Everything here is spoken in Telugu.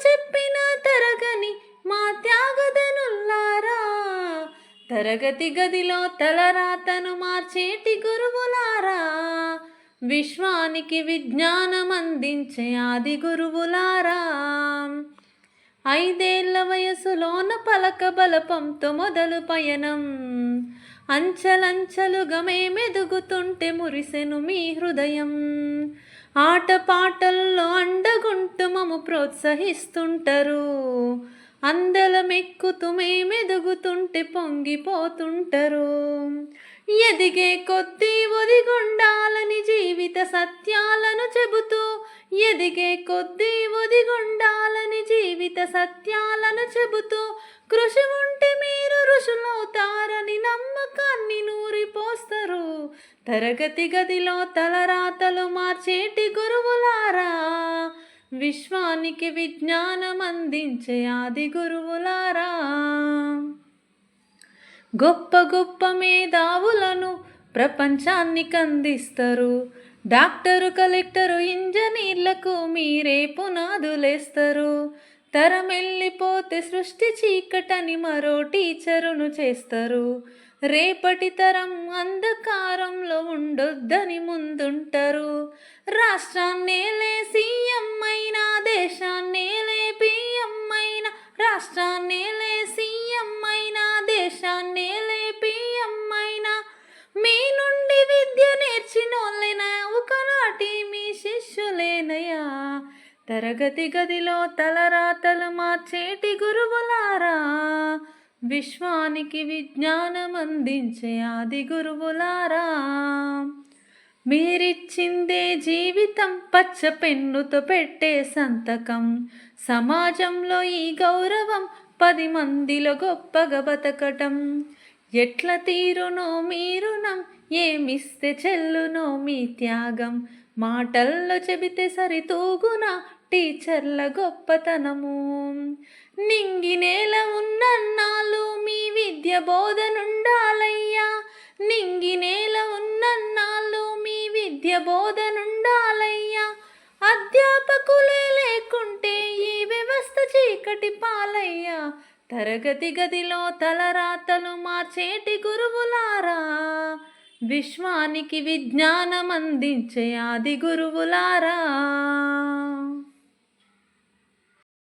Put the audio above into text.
చెప్పినా తరగని మా త్యాగదనుల్లారా తరగతి గదిలో తలరాతను మార్చేటి గురువులారా. విశ్వానికి విజ్ఞానం అందించే ఆది గురువులారా. ఐదేళ్ళ వయసులోన పలక బలపంతో మొదలు పయనం. అంచలంచలుగా మేమెదుగుతుంటే మురిసెను మీ హృదయం. ఆటపాటల్లో అండగుంటూ మము ప్రోత్సహిస్తుంటారు. అందలమెక్కుతూ మేమెదుగుతుంటే పొంగిపోతుంటారు. ఎదిగే కొద్దీ ఒదిగుండాలని జీవిత సత్యాలను చెబుతూ ఎదిగే కొద్దీ ఒదిగుండాలని జీవిత సత్యాలను చెబుతూ కృషి ఉంటే మీ ఋషులవుతారని నమ్మకాన్ని నూరిపోస్తారు. తరగతి గదిలో తలరాతలు మార్చేటి గురువులారా. విశ్వానికి విజ్ఞానం అందించే ఆది గురువులారా. గొప్ప గొప్ప మేధావులను ప్రపంచాన్ని కందిస్తారు. డాక్టరు కలెక్టరు ఇంజనీర్లకు మీరే పునాదులేస్తారు. తరమెళ్ళిపోతే సృష్టి చీకటని మరో టీచరును చేస్తారు. రేపటి తరం అంధకారంలో ఉండొద్దని ముందుంటారు. రాష్ట్రాన్నేలే సీఎం అయినా దేశాన్నేలే పిఎం అయినా రాష్ట్రాన్నే తరగతి గదిలో తలరాతలు మార్చేటి గురువులారా. విశ్వానికి విజ్ఞానం అందించే ఆది గురువులారా. మీరిచ్చిందే జీవితం పచ్చ పెన్నుతో పెట్టే సంతకం. సమాజంలో ఈ గౌరవం పది మందిలో గొప్పగా బతకటం. ఎట్ల తీరునో మీరునం ఏమిస్తే చెల్లునో మీ త్యాగం. మాటల్లో చెబితే సరితూగునా టీచర్ల గొప్పతనము. నింగి నేల ఉన్నన్నాళ్ళు మీ విద్య బోధనుండాలయ్యా నింగి నేల ఉన్నన్నాళ్ళు మీ విద్య బోధనుండాలయ్యా అధ్యాపకులే లేకుంటే ఈ వ్యవస్థ చీకటి పాలయ్యా. తరగతి గదిలో తలరాతలు మార్చేటి గురువులారా. విశ్వానికి విజ్ఞానం అందించే ఆది గురువులారా.